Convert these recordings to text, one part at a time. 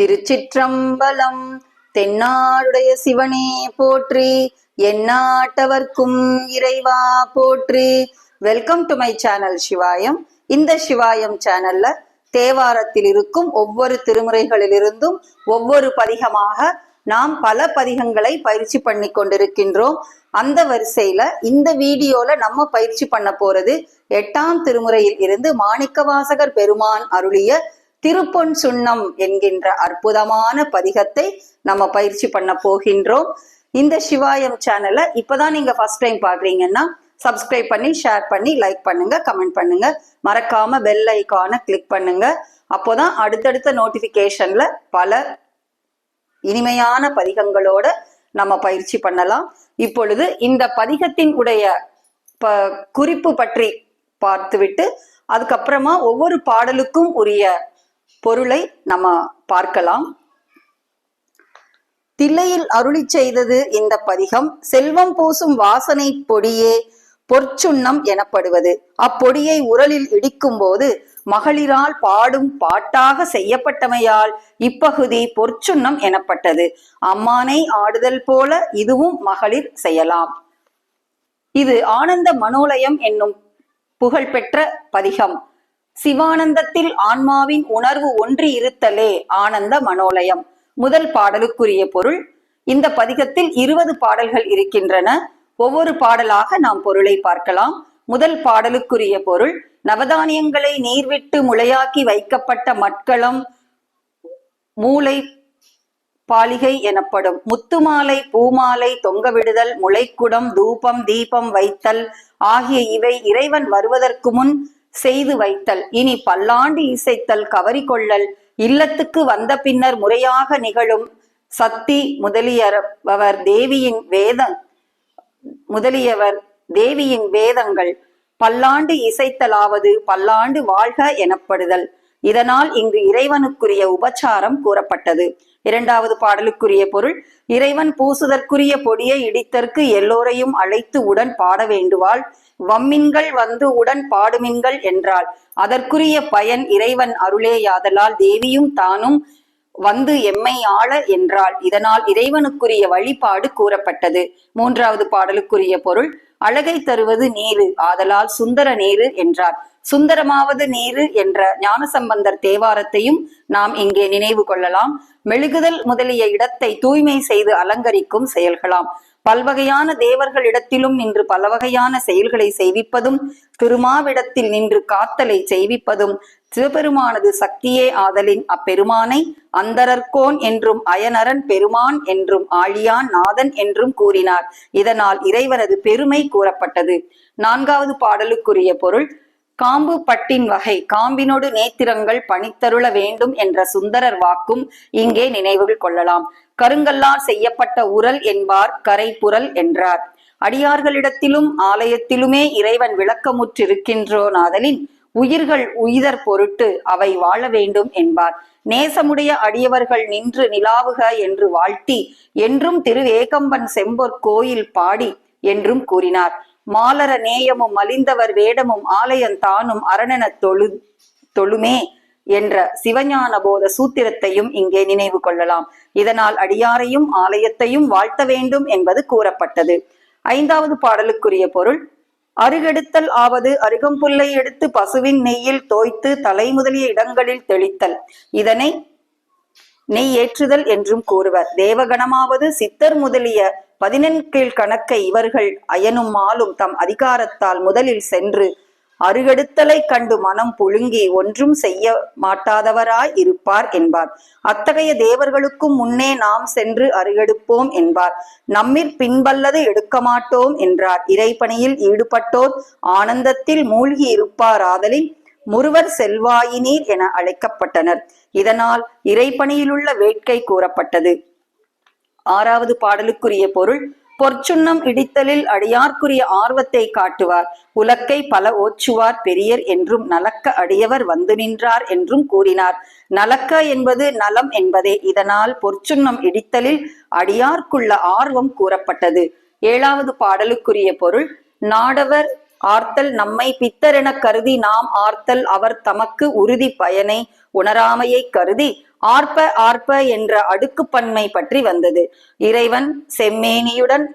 திருச்சிற்றம்பலம் தென்னாடுடைய சிவனே போற்றி எந்நாட்டவர்க்கும் இறைவா போற்றி. Welcome to my channel Sivayam இந்த சிவாயம் சேனல்ல தேவாரத்தில் இருக்கும் ஒவ்வொரு திருமுறைகளிலிருந்தும் ஒவ்வொரு பதிகமாக நாம் பல பதிகங்களை பயிற்சி பண்ணி கொண்டிருக்கின்றோம். அந்த வரிசையில இந்த வீடியோல நம்ம பயிற்சி பண்ண போறது எட்டாம் திருமுறையில் இருந்து மாணிக்கவாசகர் பெருமான் அருளிய திருப்பொன் சுண்ணம் என்கின்ற அற்புதமான பதிகத்தை நம்ம பயிற்சி பண்ண போகின்றோம். இந்த சிவாயம் சேனலை இப்பதான் நீங்க ஃபர்ஸ்ட் டைம் பாக்குறீங்கன்னா சப்ஸ்கிரைப் பண்ணி ஷேர் பண்ணி லைக் பண்ணுங்க கமெண்ட் பண்ணுங்க. மறக்காம பெல் ஐக்கானை கிளிக் பண்ணுங்க. அப்போதான் அடுத்தடுத்த நோட்டிபிகேஷன்ல பல இனிமையான பதிகங்களோட நம்ம பயிற்சி பண்ணலாம். இப்பொழுது இந்த பதிகத்தின் உடைய ப குறிப்பு பற்றி பார்த்துவிட்டு அதுக்கப்புறமா ஒவ்வொரு பாடலுக்கும் உரிய பொருளை நம்ம பார்க்கலாம். தில்லையில் அருளி செய்தது இந்த பதிகம் செல்வம் பூசும் வாசனை பொடியே பொற்சுண்ணம் எனப்படுவது. அப்பொடியை உரலில் இடிக்கும் போது மகளிரால் பாடும் பாட்டாக செய்யப்பட்டமையால் இப்பகுதி பொற்சுண்ணம் எனப்பட்டது. அம்மானை ஆடுதல் போல இதுவும் மகளிர் செய்யலாம். இது ஆனந்த மனோலயம் என்னும் புகழ்பெற்ற பதிகம். சிவானந்தத்தில் ஆன்மாவின் உணர்வு ஒன்றி இருத்தலே ஆனந்த மனோலயம். முதல் பாடலுக்குரிய பொருள் இந்த பதிகத்தில் இருபது பாடல்கள் இருக்கின்றன. ஒவ்வொரு பாடலாக நாம் பொருளை பார்க்கலாம். முதல் பாடலுக்குரிய பொருள் நவதானியங்களை நீர்விட்டு முளையாக்கி வைக்கப்பட்ட மட்களம் மூளை பாலிகை எனப்படும். முத்துமாலை பூமாலை தொங்க விடுதல் முளைக்குடம் தூபம் தீபம் வைத்தல் ஆகிய இவை இறைவன் வருவதற்கு முன் செய்து வைத்தல். இனி பல்லாண்டு இசைத்தல் கவரி கொள்ளல் இல்லத்துக்கு வந்த பின்னர் முறையாக நிகழும் சக்தி முதலியவர் தேவியின் வேத முதலியவர் தேவியின் வேதங்கள். பல்லாண்டு இசைத்தலாவது பல்லாண்டு வாழ்க எனப்படுதல். இதனால் இங்கு இறைவனுக்குரிய உபச்சாரம் கூறப்பட்டது. இரண்டாவது பாடலுக்குரிய பொருள் இறைவன் பூசுதற்குரிய பொடியை இடித்தற்கு எல்லோரையும் அழைத்து உடன் பாட வேண்டுவாள். வம்மின்கள் வந்து உடன் பாடுமின்கள் என்றாள். அதற்குரிய பயன் இறைவன் அருளேயாதலால் தேவியும் தானும் வந்து எம்மை ஆள என்றாள். இதனால் இறைவனுக்குரிய வழிபாடு கூறப்பட்டது. மூன்றாவது பாடலுக்குரிய பொருள் அழகை தருவது நீரு ஆதலால் சுந்தர நீரு என்றார். சுந்தரமாவது நீரு என்ற ஞானசம்பந்தர் தேவாரத்தையும் நாம் இங்கே நினைவு கொள்ளலாம். மெழுகுதல் முதலிய இடத்தை தூய்மை செய்து அலங்கரிக்கும் செயல்களாம். பல்வகையான தேவர்களிடத்திலும் நின்று பல வகையான செயல்களை செய்விப்பதும் திருமாவிடத்தில் நின்று காத்தலை செய்விப்பதும் சிவபெருமானது சக்தியே ஆதலின் அப்பெருமானை அந்தரர்கோன் என்றும் அயனரன் பெருமான் என்றும் ஆழியான் நாதன் என்றும் கூறினார். இதனால் இறைவனது பெருமை கூறப்பட்டது. நான்காவது பாடலுக்குரிய பொருள் காம்பு பட்டின் வகை காம்பினோடு நேத்திரங்கள் பணித்தருள வேண்டும் என்ற சுந்தரர் வாக்கும் இங்கே நினைவுகள் கொள்ளலாம். கருங்கல்லால் செய்யப்பட்ட உரல் என்பார் கரைப்புரல் என்றார். அடியார்களிடத்திலும் ஆலயத்திலுமே இறைவன் விளக்கமுற்றிருக்கின்றோனாதலின் உயிர்கள் உயிர் பொருட்டு அவை வாழ வேண்டும் என்பார். நேசமுடைய அடியவர்கள் நின்று நிலாவுக என்று வாழ்த்தி என்றும் திரு ஏகம்பன் செம்பொற் கோயில் பாடி என்றும் கூறினார். மாலர நேயமும் மலிந்தவர் வேடமும் ஆலயம் தானும் அரணென தொழு தொழுமே என்ற சிவஞான போத சூத்திரத்தையும் இங்கே நினைவு கொள்ளலாம். இதனால் அடியாரையும் ஆலயத்தையும் வாழ்த்த வேண்டும் என்பது கூறப்பட்டது. ஐந்தாவது பாடலுக்குரிய பொருள் அருகெடுத்தல் ஆவது அருகம்புல்லை எடுத்து பசுவின் நெய்யில் தோய்த்து தலை முதலிய இடங்களில் தெளித்தல். இதனை நெய் ஏற்றுதல் என்றும் கூறுவர். தேவகணமாவது சித்தர் முதலிய பதினெண்கீழ் கணக்கை இவர்கள் அயனும் மாலும் தம் அதிகாரத்தால் முதலில் சென்று அருகெடுத்தலை கண்டு மனம் புழுங்கி ஒன்றும் செய்ய மாட்டாதவராய் இருப்பார் என்பார். அத்தகைய தேவர்களுக்கும் முன்னே நாம் சென்று அருகெடுப்போம் என்பார். நம்மிற் பின்பல்லது எடுக்க மாட்டோம் என்றார். இறைப்பணியில் ஈடுபட்டோர் ஆனந்தத்தில் மூழ்கி இருப்பார் ஆதலின் முருவர் செல்வாயினீர் என அழைக்கப்பட்டனர். இதனால் இறைப்பணியிலுள்ள வேட்கை கூறப்பட்டது. ஆறாவது பாடலுக்குரிய பொருள் பொற்சுண்ணம் இடித்தலில் அடியார்க்குரிய ஆர்வத்தை காட்டுவார். உலக்கை பல ஓச்சுவார் பெரியர் என்றும் நலக்க அடியவர் வந்து நின்றார் என்றும் கூறினார். நலக்க என்பது நலம் என்பதே. இதனால் பொற்சுண்ணம் இடித்தலில் அடியார்க்குள்ள ஆர்வம் கூறப்பட்டது. ஏழாவது பாடலுக்குரிய பொருள் நாடவர் ஆர்த்தல் நம்மை பித்தரென கருதி நாம் ஆர்த்தல் அவர் தமக்கு உறுதி பயனை உணராமையை கருதி ஆர்ப்ப ஆர்ப்ப என்ற அடுக்குப்பன்மை பற்றி வந்தது. இறைவன் செம்மேனியுடன்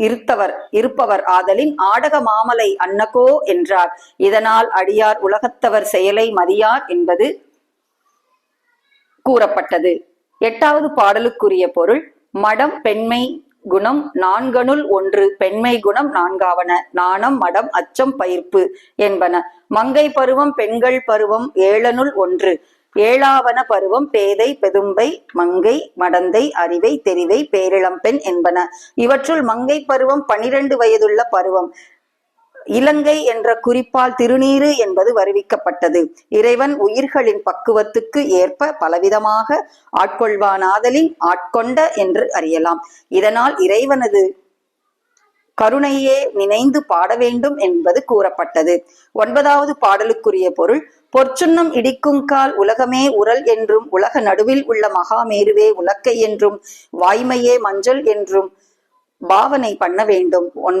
இருத்தவர் இருப்பவர். ஆதலின் ஆடக மாமலை அன்னகோ என்றார். இதனால் அடியார் உலகத்தவர் செயலை மதியார் என்பது கூறப்பட்டது. எட்டாவது பாடலுக்குரிய பொருள் மடம் பெண்மை குணம் நான்கனுள் ஒன்று பெண்மை குணம் நான்காவன நாணம் மடம் அச்சம் பயிர்ப்பு என்பன. மங்கை பருவம் பெண்கள் பருவம் ஏழனுள் ஒன்று. ஏழாவன பருவம் பேதை பெதும்பை மங்கை மடந்தை அறிவை தெரிவை பேரிளம்பெண் என்பன. இவற்றுள் மங்கை பருவம் பனிரெண்டு வயதுள்ள பருவம். இலங்கை என்ற குறிப்பால் திருநீறு என்பது வருவிக்கப்பட்டது. இறைவன் உயிர்களின் பக்குவத்துக்கு ஏற்ப பலவிதமாக ஆட்கொள்வானாதலின் ஆட்கொண்ட என்று அறியலாம். இதனால் இறைவனது கருணையே நினைந்து பாட வேண்டும் என்பது கூறப்பட்டது. ஒன்பதாவது பாடலுக்குரிய பொருள் பொற்சுன்னம் இடிக்கும் கால் உலகமே உரல் என்றும் உலக நடுவில் உள்ள மகாமேருவே உலக்கை என்றும் வாய்மையே மஞ்சள் என்றும் பாவனை பண்ண வேண்டும். ஒன்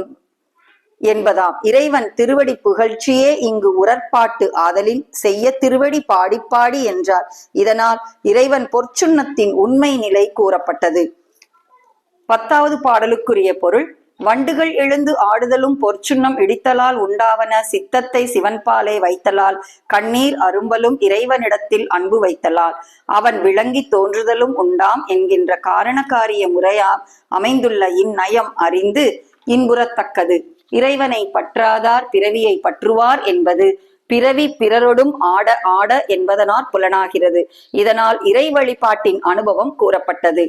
என்பதாம். இறைவன் திருவடி புகழ்ச்சியே இங்கு உரற்பாட்டு ஆதலின் செய்ய திருவடி பாடிப்பாடி என்றார். இதனால் இறைவன் பொற்சுண்ணத்தின் உண்மை நிலை கூறப்பட்டது. பத்தாவது பாடலுக்குரிய பொருள் வண்டுகள் எழுந்து ஆடுதலும் பொற்சுண்ணம் இடித்தலால் உண்டாவன சித்தத்தை சிவன்பாலே வைத்தலால் கண்ணீர் அரும்பலும் இறைவனிடத்தில் அன்பு வைத்தலால் அவன் விளங்கி தோன்றுதலும் உண்டாம் என்கின்ற காரணக்காரிய முறையாம் அமைந்துள்ள இந்நயம் அறிந்து இன்புறத்தக்கது. இறைவனை பற்றாதார் பிறவியை பற்றுவார் என்பது பிறவி பிறரொடும் ஆட ஆட என்பதனால் புலனாகிறது. இதனால் இறை வழிபாட்டின் அனுபவம் கூறப்பட்டது.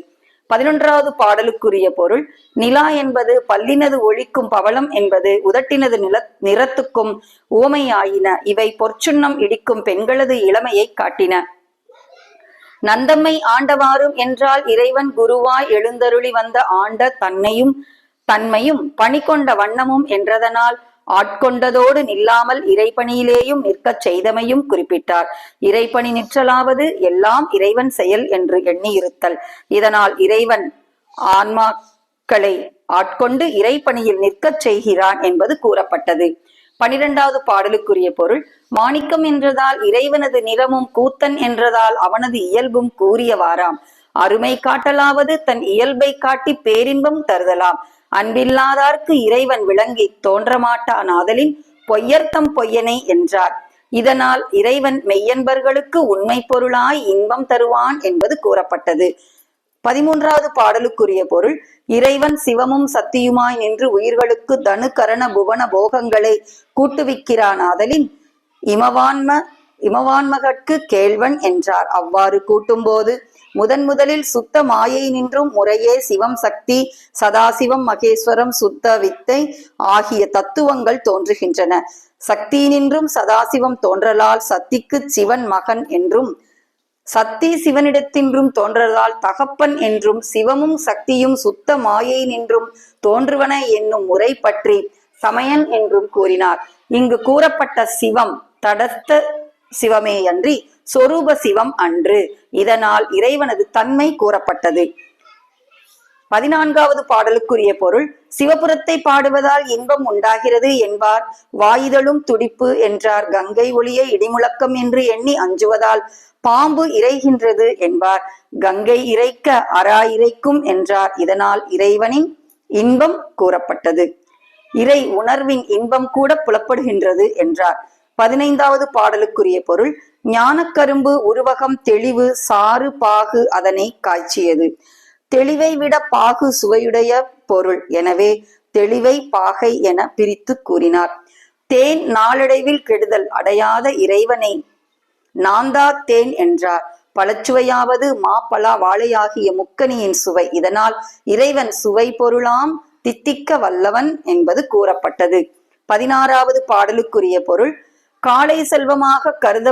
பதினொன்றாவது பாடலுக்குரிய பொருள் நிலா என்பது பல்லினது ஒழிக்கும் பவளம் என்பது உதட்டினது நில நிறத்துக்கும் ஓமையாயின இவை பொற்சுண்ணம் இடிக்கும் பெண்களது இளமையை காட்டின. நந்தம்மை ஆண்டவாரும் என்றால் இறைவன் குருவாய் எழுந்தருளி வந்த ஆண்ட தன்னையும் தன்மையும் பணி கொண்ட வண்ணமும் என்றதனால் ஆட்கொண்டதோடு நில்லாமல் இறைப்பணியிலேயும் நிற்கச் செய்தமையும் குறிப்பிட்டார். இறைப்பணி நிற்றலாவது எல்லாம் இறைவன் செயல் என்று எண்ணியிருத்தல். இதனால் இறைவன் ஆன்மாக்களை ஆட்கொண்டு இறைப்பணியில் நிற்கச் செய்கிறான் என்பது கூறப்பட்டது. பனிரெண்டாவது பாடலுக்குரிய பொருள் மாணிக்கம் என்றதால் இறைவனது நிறமும் கூத்தன் என்றதால் அவனது இயல்பும் கூறியவாறாம். அருமை காட்டலாவது தன் இயல்பை காட்டி பேரின்பம் தருதலாம். அன்பில்லாதார்க்கு இறைவன் விளங்கி தோன்றமாட்டான் ஆதலின் பொய்யர்த்தம் பொய்யனை என்றார். இதனால் இறைவன் மெய்யன்பர்களுக்கு உண்மை பொருளாய் இன்பம் தருவான் என்பது கூறப்பட்டது. பதிமூன்றாவது பாடலுக்குரிய பொருள் இறைவன் சிவமும் சத்தியுமாய் நின்று உயிர்களுக்கு தனு கரண புவன போகங்களை கூட்டுவிக்கிறான் ஆதலின் இமவான்ம இமவான்மகட்கு கேள்வன் என்றார். அவ்வாறு கூட்டும்போது முதன் முதலில் சுத்த மாயை நின்றும் முறையே சிவம் சக்தி சதாசிவம் மகேஸ்வரம் சுத்த வித்தை ஆகிய தத்துவங்கள் தோன்றுகின்றன. சக்தி நின்றும் சதாசிவம் தோன்றலால் சக்திக்கு சிவன் மகன் என்றும் சக்தி சிவனிடத்தின்றும் தோன்றதால் தகப்பன் என்றும் சிவமும் சக்தியும் சுத்த மாயை நின்றும் தோன்றுவன என்னும் முறை பற்றி சமயன் என்றும் கூறினார். இங்கு கூறப்பட்ட சிவம் தடஸ்த சிவமே அன்றி சொரூப சிவம் அன்று. இதனால் இறைவனது தன்மை கூறப்பட்டது. பதினான்காவது பாடலுக்குரிய பொருள் சிவபுரத்தை பாடுவதால் இன்பம் உண்டாகிறது என்பார். வாயுதலும் துடிப்பு என்றார். கங்கை ஒளியை இடிமுழக்கம் என்று எண்ணி அஞ்சுவதால் பாம்பு இறைகின்றது என்பார். கங்கை இறைக்க அரா இறைக்கும் என்றார். இதனால் இறைவனின் இன்பம் கூறப்பட்டது. இறை உணர்வின் இன்பம் கூட புலப்படுகின்றது என்றார். பதினைந்தாவது பாடலுக்குரிய பொருள் ஞானக்கரும்பு உருவகம் தெளிவு சாறு பாகு அதனை காய்ச்சியது. தெளிவை விட பாகு சுவையுடைய பொருள். எனவே தெளிவை பாகை என பிரித்து கூறினார். தேன் நாளடைவில் கெடுதல். அடையாத இறைவனை நாந்தா தேன் என்றார். பழச்சுவையாவது மாப்பலா வாழையாகிய முக்கனியின் சுவை. இதனால் இறைவன் சுவை பொருளாம் தித்திக்க வல்லவன் என்பது கூறப்பட்டது. பதினாறாவது பாடலுக்குரிய பொருள் காலை செல்வமாக கருத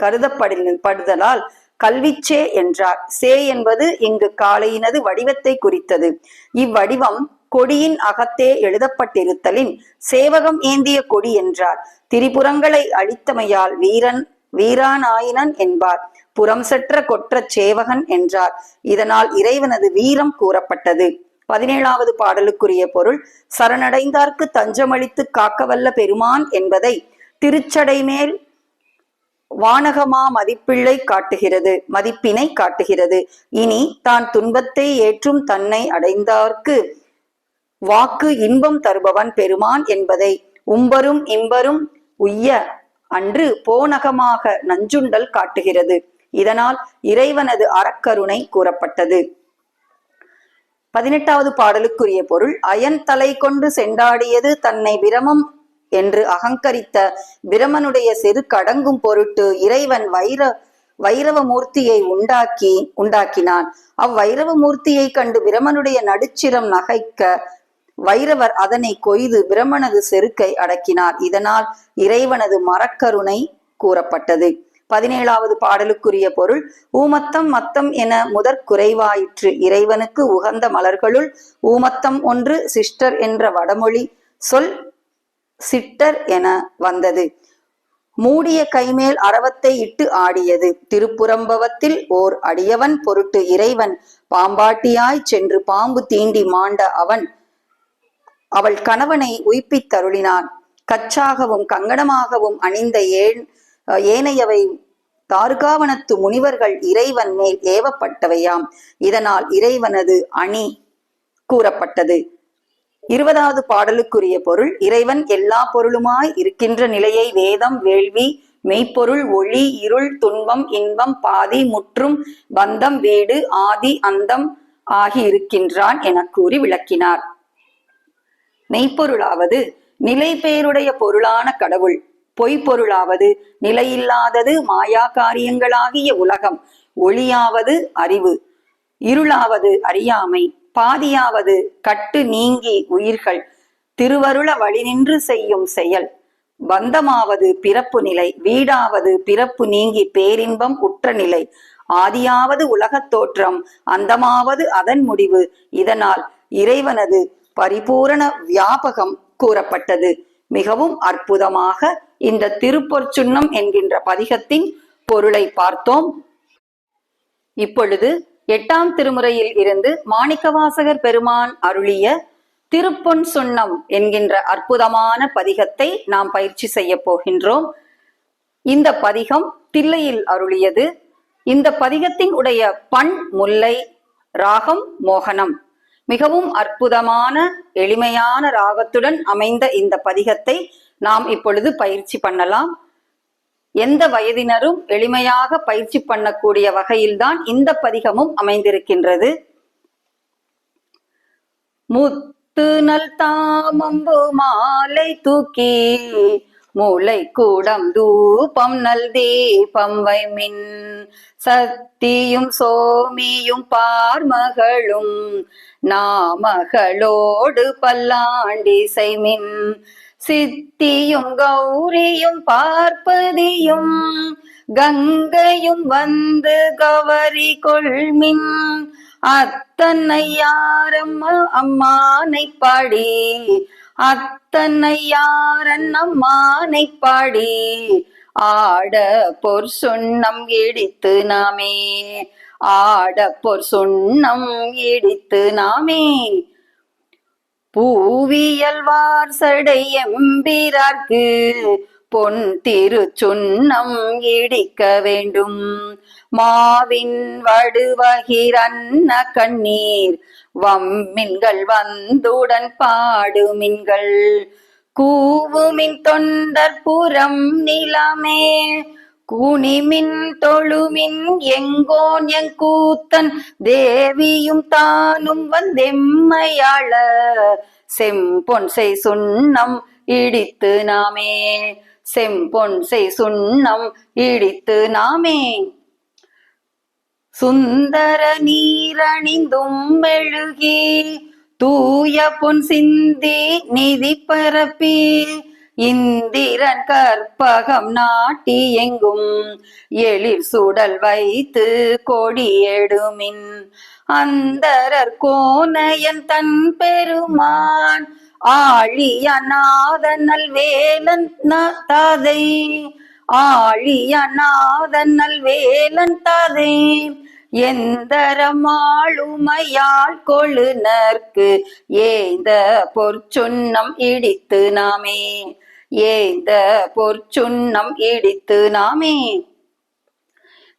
கருதப்படுதலால் கல்விச்சே என்றார். சே என்பது இங்கு காளையினது வடிவத்தை குறித்தது. இவ்வடிவம் கொடியின் அகத்தே எழுதப்பட்டிருத்தலின் சேவகம் ஏந்திய கொடி என்றார். திரிபுரங்களை அழித்தமையால் வீரன் வீரானாயினன் என்பார். புறம் செற்ற கொற்ற சேவகன் என்றார். இதனால் இறைவனது வீரம் கூறப்பட்டது. பதினேழாவது பாடலுக்குரிய பொருள் சரணடைந்தார்க்கு தஞ்சமளித்து காக்கவல்ல பெருமான் என்பதை திருச்சடை மேல் வானகமா மதிப்பிள்ளை காட்டுகிறது மதிப்பினை காட்டுகிறது. இனி தான் துன்பத்தை ஏற்றும் தன்னை அடைந்தார்க்கு வாக்கு இன்பம் தருபவன் பெருமான் என்பதை உம்பரும் இம்பரும் உய்ய அன்று போனகமாக நஞ்சுண்டல் காட்டுகிறது. இதனால் இறைவனது அறக்கருணை கூறப்பட்டது. பதினெட்டாவது பாடலுக்குரிய பொருள் அயன் தலை கொண்டு செண்டாடியது தன்னை விரமம் என்று அகங்கரித்த பிரமனுடைய செருக்கடங்கும் பொருட்டு இறைவன் வைர வைரவ மூர்த்தியை உண்டாக்கி உண்டாக்கினான். அவ்வைரவ மூர்த்தியை கண்டு பிரமனுடைய நடுச்சிரம் நகைக்க வைரவர் அதனை கொய்து பிரமனது செருக்கை அடக்கினார். இதனால் இறைவனது மரக்கருணை கூறப்பட்டது. பதினேழாவது பாடலுக்குரிய பொருள் ஊமத்தம் மத்தம் என முதற் குறைவாயிற்று இறைவனுக்கு உகந்த மலர்களுள் ஊமத்தம் ஒன்று சிஸ்டர் என்ற வடமொழி சொல் சிட்டர் என வந்தது. மூடிய கைமேல் அரவத்தை இட்டு ஆடியது. திருப்புறம்பவத்தில் ஓர் அடியவன் பொருட்டு இறைவன். பாம்பாட்டியாய் சென்று பாம்பு தீண்டி மாண்ட அவன். அவள் கணவனை உய்ப்பித்தருளினான் கச்சாகவும் கங்கணமாகவும் அணிந்த ஏன் ஏனையவை தார்காவனத்து முனிவர்கள் இறைவன் மேல் ஏவப்பட்டவையாம். இதனால் இறைவனது அணி கூறப்பட்டது. இருபதாவது பாடலுக்குரிய பொருள் இறைவன் எல்லா பொருளுமாய் இருக்கின்ற நிலையை வேதம் வேள்வி மெய்ப்பொருள் ஒளி இருள் துன்பம் இன்பம் பாதி முற்றும் பந்தம் வீடு ஆதி அந்தம் ஆகி இருக்கின்றான் என கூறி விளக்கினார். மெய்ப்பொருளாவது நிலை பெயருடைய பொருளான கடவுள். பொய்ப்பொருளாவது நிலையில்லாதது மாயா காரியங்களாகிய உலகம். ஒளியாவது அறிவு. இருளாவது அறியாமை. பாதியாவது கட்டு நீங்கி உயிர்கள். திருவருள வழி நின்று செய்யும் செயல். பந்தமாவது பிறப்பு நிலை. வீடாவது பிறப்பு நீங்கி பேரின்பம் உற்ற நிலை. ஆதியாவது உலகத் தோற்றம். அந்தமாவது அதன் முடிவு. இதனால் இறைவனது பரிபூரண வியாபகம் கூறப்பட்டது. மிகவும் அற்புதமாக இந்த திருப்பொற்சுன்னம் என்கின்ற பதிகத்தின் பொருளை பார்த்தோம். இப்பொழுது எட்டாம் திருமுறையில் இருந்து மாணிக்கவாசகர் பெருமான் அருளிய திருப்பொன் சுண்ணம் என்கின்ற அற்புதமான பதிகத்தை நாம் பயிற்சி செய்ய போகின்றோம். இந்த பதிகம் தில்லையில் அருளியது. இந்த பதிகத்தின் உடைய பண் முல்லை ராகம் மோகனம் மிகவும் அற்புதமான எளிமையான ராகத்துடன் அமைந்த இந்த பதிகத்தை நாம் இப்பொழுது பயிற்சி பண்ணலாம். எந்த வயதினரும் எளிமையாக பயிற்சி பண்ணக்கூடிய வகையில்தான் இந்த பதிகமும் அமைந்திருக்கின்றது. முத்து நல் தாமம்பு மாலை தூக்கி மூளை கூடம் தூபம் நல் தீபம் வைமின் சத்தியும் சோமியும் பார்மகளும் நாமகளோடு பல்லாண்டி செய்மின் சித்தியும் கௌரியும் பார்ப்பதியும் கங்கையும் வந்து கவரி கொள்மின். அத்தன்னையாரம் அம்மானை பாடி அத்தன்னையாரன் அம்மானை பாடி ஆட பொற் சுண்ணம் இடித்து நாமே ஆட பொற் சுண்ணம் இடித்து நாமே. பூவியல்வார் சடை எம்பிரார்க்கு பொன் திருச்சுன்னம் இடிக்க வேண்டும். மாவின் வடுவகிரன்ன கண்ணீர் வம்மின்கள் வந்துடன் பாடுமின்கள் கூவுமின் தொண்டர் புறம் நிலமே கூனிமின் தொழுமின் எங்கோன் எங் கூத்தன் தேவியும் தானும் வந்தெம்மையாள செம்பொன் செய் சுண்ணம் இடித்து நாமே. செம்பொன் செய் சுண்ணம் இடித்து நாமே. சுந்தர நீரணிந்தும் மெழுகி தூய பொன் சிந்தி நிதி பரப்பி. இந்திரன் கற்பகம் நாட்டி எங்கும் எழில் சுடல் வைத்து கொடியெடுமின் அந்தரர் கோனையன் தன் பெருமான் ஆழியநாதன் நல்வேலன் ந- தாதை ஆழியநாதன் வேலன் தாதை. எந்தரமாளுமையாள் கொழுனர்க்கு ஏந்த பொற்சுண்ணம் இடித்து நாமே? ஏந்த பொற்சுண்ணம் இடித்து நாமே?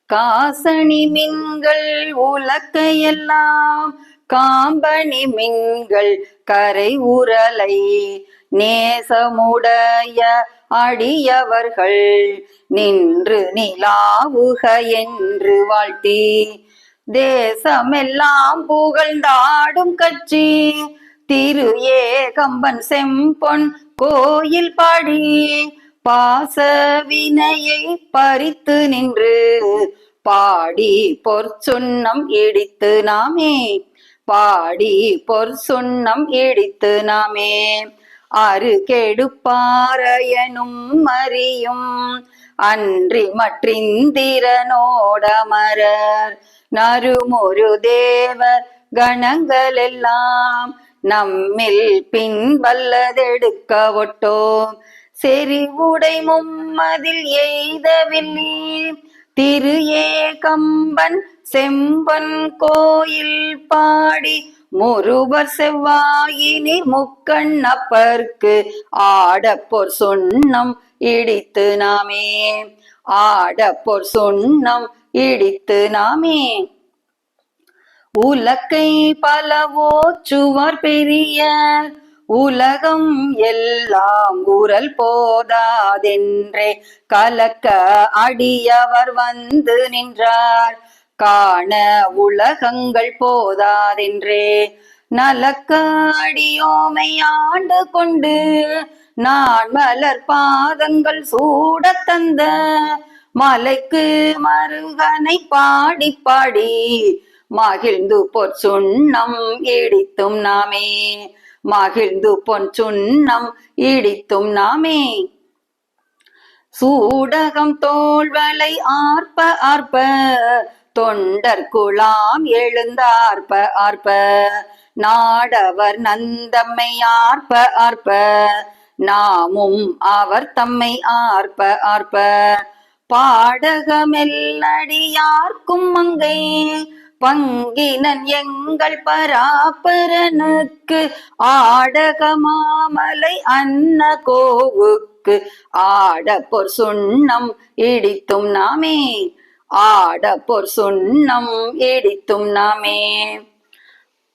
காசணி மின்கள் உலக்கையெல்லாம் காம்பணி மின்கள் கரை உரலை நேசமுடைய அடியவர்கள் நின்று நிலாவுக என்று வாழ்த்தி. தேசமெல்லாம் புகழ்ந்தாடும் கட்சி. திரு ஏ கம்பன் செம்பொன் கோயில் பாடி. பாச வினையை பறித்து நின்று பாடி பொற்சுண்ணம் இடித்து நாமே. பாடி பொற்சுண்ணம் இடித்து நாமே. ஆறு கெடுப்பாறையனும் மறியும் அன்றி மற்றிந்திரனோடமரர் நறுமொரு தேவர் கணங்கள் எல்லாம் நம்மில் பின் வல்லதெடுக்க ஒட்டோம் செறிவுடை மும்மதில் எய்தவில்லை திரு ஏ கம்பன் செம்பன் கோயில் பாடி முருவர் செவ்வாயினிர் முக்கண்ணப்பர்க்கு ஆடப்போர் சொன்னம் இடித்து நாமே. ஆடப்போர் சொன்னம் இடித்து நாமே. உலக்கை பலவோ சுவர் பெரிய உலகம் எல்லாம் குரல் போதாதென்றே. கலக்க அடியவர் வந்து நின்றார். காண உலகங்கள் போதாதென்றே. நலக்க ஆண்டு கொண்டு நான் மலர் பாதங்கள் சூட தந்த. மலைக்கு மருகனை பாடி பாடி மகிழ்ந்து பொற் சுண்ணம் இடித்தும் நாமே. மகிழ்ந்து பொன் சுண்ணம் இடித்தும் நாமே. சூடகம் தோல்வலை ஆர்ப்ப ஆர்ப்ப தொண்டர் குலாம் எழுந்தார்ப்ப ஆர்ப்ப நாடவர் நந்தம்மை ஆர்ப்ப ஆர்ப்ப. நாமும் அவர் தம்மை ஆர்ப்ப ஆர்ப்ப. பாடகமெல்லடியார்க்கும் மங்கை. பங்கினன் எங்கள் பராபரனுக்கு ஆடக மாமலை அன்ன கோவுக்கு ஆடப்பொர் சுண்ணம் இடித்தும் நாமே. ஆடப்பொர் சுண்ணம் இடித்தும் நாமே.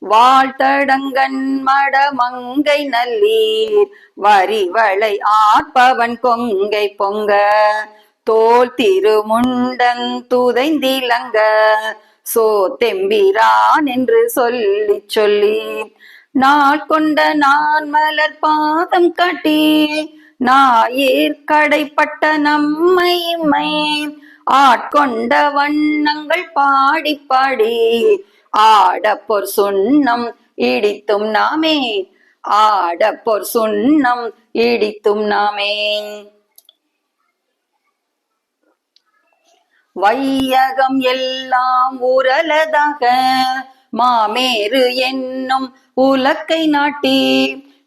வாழ்த்தடங்கன் மடமங்கை நல்லீர் வரிவளை ஆர்ப்பவன் கொங்கை பொங்க. தோல் திருமுண்டன் துதைந்திலங்க சோ தெம்பிரான் என்று சொல்லி சொல்லி நாள் கொண்ட நான் மலர் பாதம் காட்டி நாயீர் கடைப்பட்ட நம்மை இம்மை ஆட்கொண்ட வண்ணங்கள் பாடி பாடி ஆட சுண்ணம் இடித்தும் நாமே ஆட சுண்ணம் இடித்தும் நாமே. வையகம் எல்லாம் உரலதாக மாமேறு என்னும் உலக்கை நாட்டி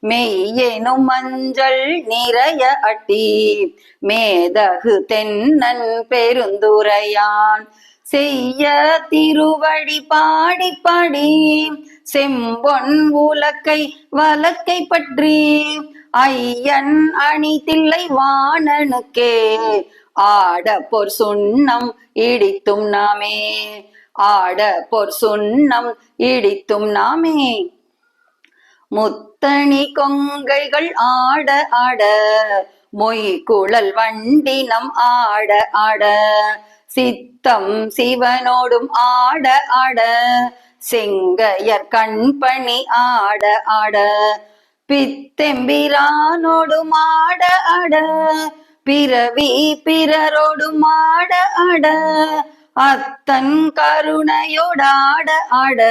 மெய்யேனும் மஞ்சள் நிறைய அட்டி. மேதகு தென்னன் பெருந்துரையான். செய்ய திருவடி பாடி பாடி. செம்பொன் உலக்கை வலக்கை பற்றி. ஐயன் அணி தில்லை வாணனுக்கே. ஆட பொர் சுண்ணம் இடித்தும் நாமே. ஆட பொர் சுண்ணம் இடித்தும் நாமே. முத்தணி கொங்கைகள் ஆட ஆட. மொய் குழல் வண்டினம் ஆட ஆட. சித்தம் சிவனோடும் ஆட ஆட. செங்கையர் கண்பணி ஆட ஆட. பித்தெம்பிரானோடும் ஆட ஆட. பிறவி பிறரோடும் ஆட ஆட. அத்தன் கருணையோடாட ஆட.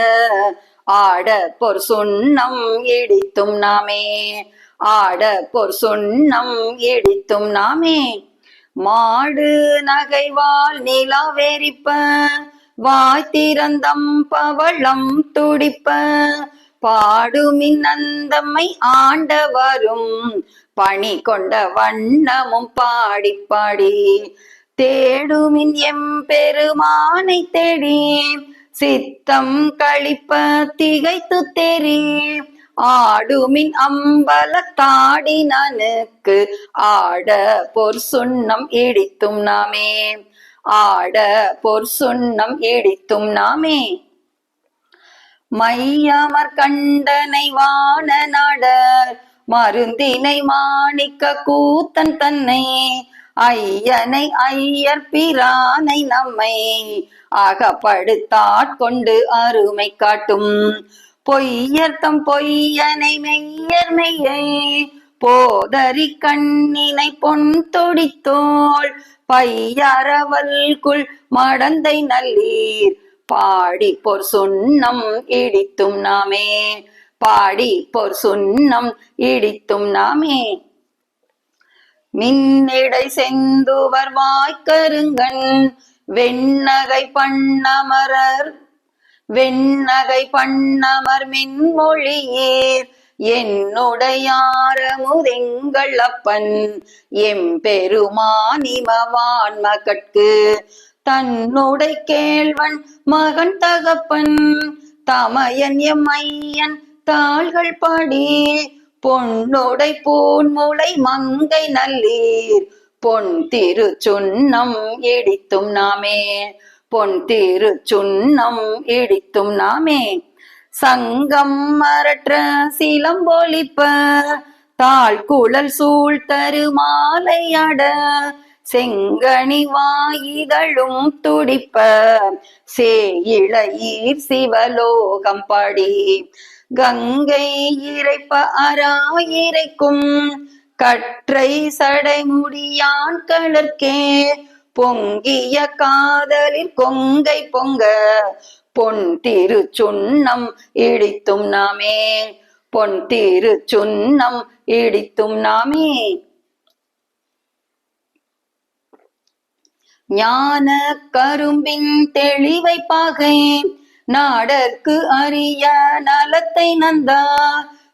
ஆட பொர் சுண்ணம் இடித்தும் நாமே. ஆட பொர் சுண்ணம் இடித்தும் நாமே. மாடு நகைவால் நிலாவெறிப்ப வாய் திறந்தம் பவளம் துடிப்ப. பாடுமின் அந்தம்மை ஆண்டவரும் பணி கொண்ட வண்ணமும் பாடி பாடி. தேடுமின் எம் பெருமானை தேடி சித்தம் கழிப்ப திகைத்து தேறி ஆடுமின் அம்பல அம்பலத்தாடினனுக்கு ஆட பொர் சுண்ணம் இடித்தும் நாமே. ஆட பொர் சுண்ணம் இடித்தும் நாமே. மையமர் கண்டனை வான நாடர். மருந்தினை மாணிக்க கூத்தன் தன்னை ஐயனை ஐயர் பிரானை நம்மை அகப்படுத்தாட்கொண்டு அருமை காட்டும். பொய்யர்த்தம் பொய்யனை மெய்யர் மெய்யை போதரி கண்ணினை பொன் தொடித்தோள் பையறவல்குள் மடந்தை நல்லீர் பாடி பொர் சுண்ணம் இடித்தும் நாமே. பாடி பொர் சுண்ணம் இடித்தும் நாமே. மின்னிடை செந்துவர் வாய்க்கருங்கண் வெண்ணகை பண்ணமரர் வெண்ணகை பண்ணமர் மின்மொழியீர் என்னுடையாரமுதெங்கள் அப்பன் எம் பெருமானிமவான் மகட்கு தன்னுடை கேள்வன் மகன் தகப்பன் தமயன் எம் ஐயன் தாள்கள் பாடி பொன்னுடை பூன்முளை மங்கை நல்லீர். பொன் திரு சுண்ணம் இடித்தும் நாமே. பொன் திரு சுண்ணம் இடித்தும் நாமே. சங்கம் மரற்ற சிலம்பொழிப்ப தாழ் குழல் சூழ் தரு மாலையட செங்கனி வாயிதழும் துடிப்ப. சேயிழையீர் சிவலோகம் படி. கங்கை இறைப்ப அராயிரைக்கும் கற்றை சடைமுடியான் கலர்க்கே பொங்கிய காதலில் கொங்கை பொங்க பொன் திரு சுண்ணம் இடித்தும் நாமே. பொன் திரு சுண்ணம் இடித்தும் நாமே. ஞான கரும்பின் தெளிவை பாகை நாடற்கு அறிய நலத்தை நந்தா.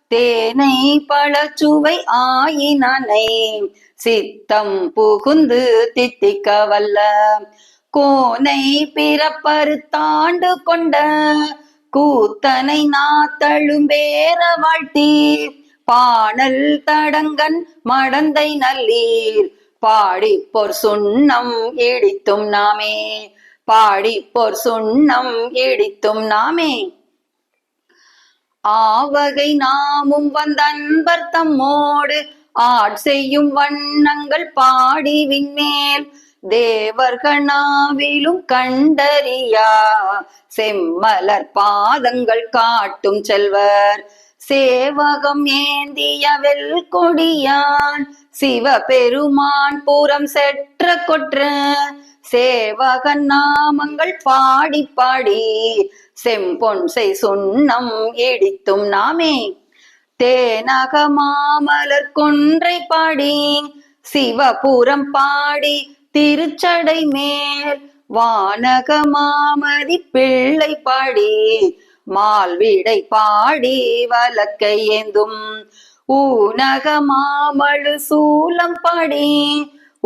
தேனை பழச்சுவை ஆயினனை. சித்தம் புகுந்து தித்திக்க வல்ல. கோனை பிறப்பரு தாண்டு கொண்ட. கூத்தனை நாத்தழும்பேற வாழ்த்தி பாடல் தடங்கன் மடந்தை நல்லீர். பாடிப்போர் சுண்ணம் இடித்தும் நாமே. பாடி பொற் சுண்ணம் இடித்தும் நாமே. ஆவகை நாமும் வந்த அன்பர் தம்மோடு ஆட் செய்யும் வண்ணங்கள் பாடி விண்மேல். தேவர்கனாவிலும் கண்டறியா செம்மலர் பாதங்கள் காட்டும் செல்வர். சேவகம் ஏந்திய வெல் கொடியான் சிவபெருமான் பூரம் செற்ற கொற்ற. சேவகன் நாமங்கள் பாடி பாடி செம்பொன் செய் சுண்ணம் இடித்தும் நாமே. தேனக மாமலர் கொன்றை பாடி சிவபுரம் பாடி திருச்சடை மேல் வானக மாமதி பிள்ளை பாடி மால்விடை பாடி வலக்கை ஏந்தும். ஊனக மாமழு சூலம் பாடி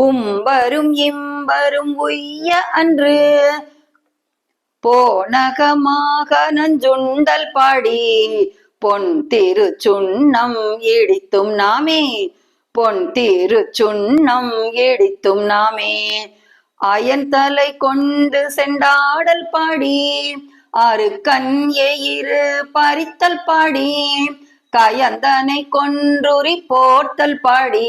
உம்பரும் இம்பரும் உய்ய அன்று. போனகமாக நஞ்சுண்டல் பாடி. பொன் திரு சுண்ணம் இடித்தும் நாமே. பொன் திரு சுண்ணம் இடித்தும் நாமே. அயன் தலை கொண்டு செண்டாடல் பாடி. ஆறு கண் எயிறு பறித்தல் பாடி. கயந்தனை கொன்றுரி போர்த்தல் பாடி.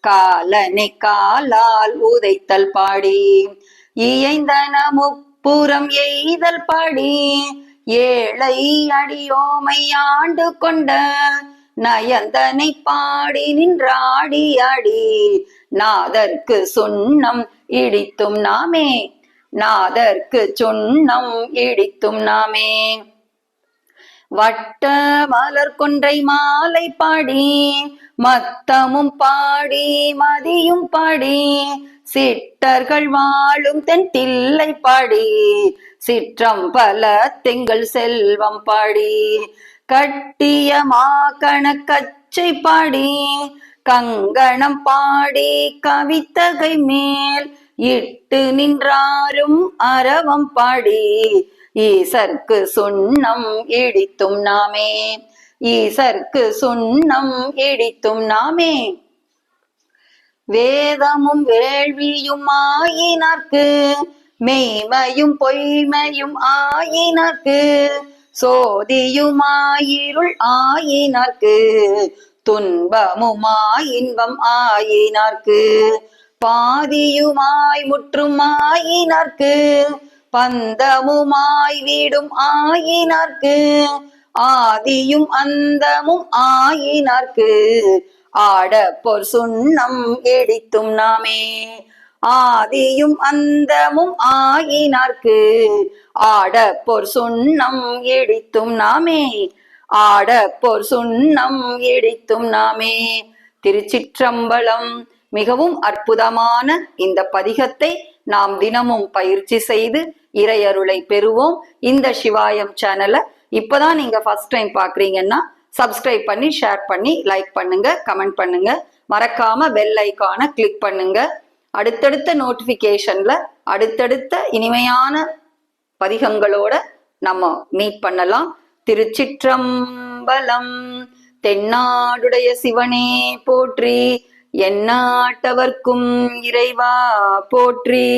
காலனை காலால் உதைத்தல் பாடி. இயைந்தன முப்புறம் எய்தல் பாடி. ஏழை அடியோமை ஆண்டு கொண்ட நயந்தனை பாடி நின்றாடி அடி நாதற்கு சுண்ணம் இடித்தும் நாமே. நாதற்கு சுண்ணம் இடித்தும் நாமே. வட்ட மலர் கொன்றை மாலை பாடி. மத்தமும் பாடி மதியும் பாடி சிட்டர்கள் வாழும் தென் தில்லை பாடி சிற்றம் பல திங்கள் செல்வம் பாடி கட்டிய மாக்கண கச்சை பாடி கங்கணம் பாடி கவித்தகை மேல் இட்டு நின்றாரும் அரவம் பாடி ஈசர்க்கு சுண்ணம் இடித்தும் நாமே. ஈசர்க்கு சுண்ணம் இடித்தும் நாமே. வேதமும் வேள்வியும் ஆயினர்க்கு மெய்மையும் பொய்மையும் ஆயினர்க்கு சோதியுமாயிருள் ஆயினர்க்கு துன்பமுமாய் இன்பம் ஆயினர்க்கு பாதியுமாய் முற்றும் ஆயினர்க்கு பந்தமுமாய் வீடும் ஆயினர்க்கு ஆதியும் அந்தமும் ஆயினர்க்கு. ஆடப்பொர் சுண்ணம் எடித்தும் நாமே. ஆதியும் அந்தமும் ஆயினார்க்கு. ஆடப்பொர் சுண்ணம் எடித்தும் நாமே. ஆடப்பொர் சுண்ணம் எடித்தும் நாமே. திருச்சிற்றம்பலம் மிகவும் அற்புதமான இந்த பதிகத்தை நாம் தினமும் பயிற்சி செய்து இறையருளை பெறுவோம். இந்த சிவாயம் சேனலை இப்பதான் நீங்க ஃபர்ஸ்ட் டைம் பாக்குறீங்கன்னா சப்ஸ்கிரைப் பண்ணி ஷேர் பண்ணி லைக் பண்ணுங்க கமெண்ட் பண்ணுங்க. மறக்காம பெல் ஐக்கானை கிளிக் பண்ணுங்க. அடுத்தடுத்த நோட்டிபிகேஷன்ல அடுத்தடுத்த இனிமையான பதிகங்களோட நம்ம மீட் பண்ணலாம். திருச்சிற்றம்பலம் தென்னாடுடைய சிவனே போற்றி எந்நாட்டவர்க்கும் இறைவா போற்றி.